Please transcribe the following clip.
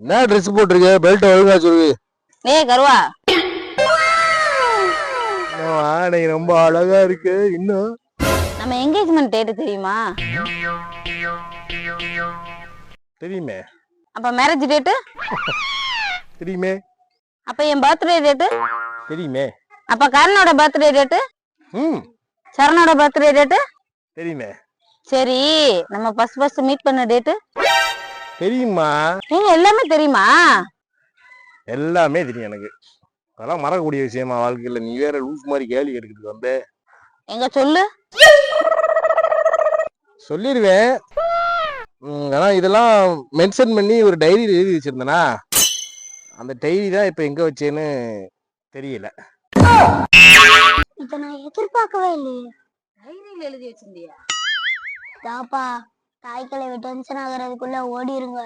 என்ன ட்ரெஸ் போட்டிருக்க? பெல்ட் ஒழுங்கா சொல்லு டேய் கருவா. ஆடை ரொம்ப அழகா இருக்கு. இன்னும்? நம்ம என்கேஜ்மெண்ட் டேட் தெரியுமா? தெரியுமே. அப்ப மேரேஜ் டேட்டு தெரியுமே. அப்ப என் பர்த்டே டேட்டு தெரியுமே. அப்ப கரணோட பர்த்டே டேட்டு ம். சரணோட பர்த்டே டேட்டு தெரியுமே. சரி நம்ம ஃபர்ஸ்ட் ஃபர்ஸ்ட் மீட் பண்ண டேட்டு தெரியுமா? நீங்க எல்லாமே தெரியுமா? எல்லாமே தெரியும் எனக்கு. அதெல்லாம் மறக்கக்கூடிய விஷயமா வாழ்க்கையில. நீ வேற லூஸ் மாதிரி கேள்வி கேட்டுக்கிட்டு வந்த. எங்க சொல்லு? சொல்லிடுவேன் ஆனா இதெல்லாம் மென்ஷன் பண்ணி ஒரு டைரி எழுதி வச்சிருந்தேனா? அந்த டைரி தான் இப்ப எங்க வச்சேன்னு தெரியல. இத நான் எதிர்பார்க்கவே இல்லையே. டைரியில எழுதி வச்சிருந்தியா? தாப்பா தாய்க்கலை டென்ஷன் ஆகுறதுக்குள்ள ஓடிருங்க.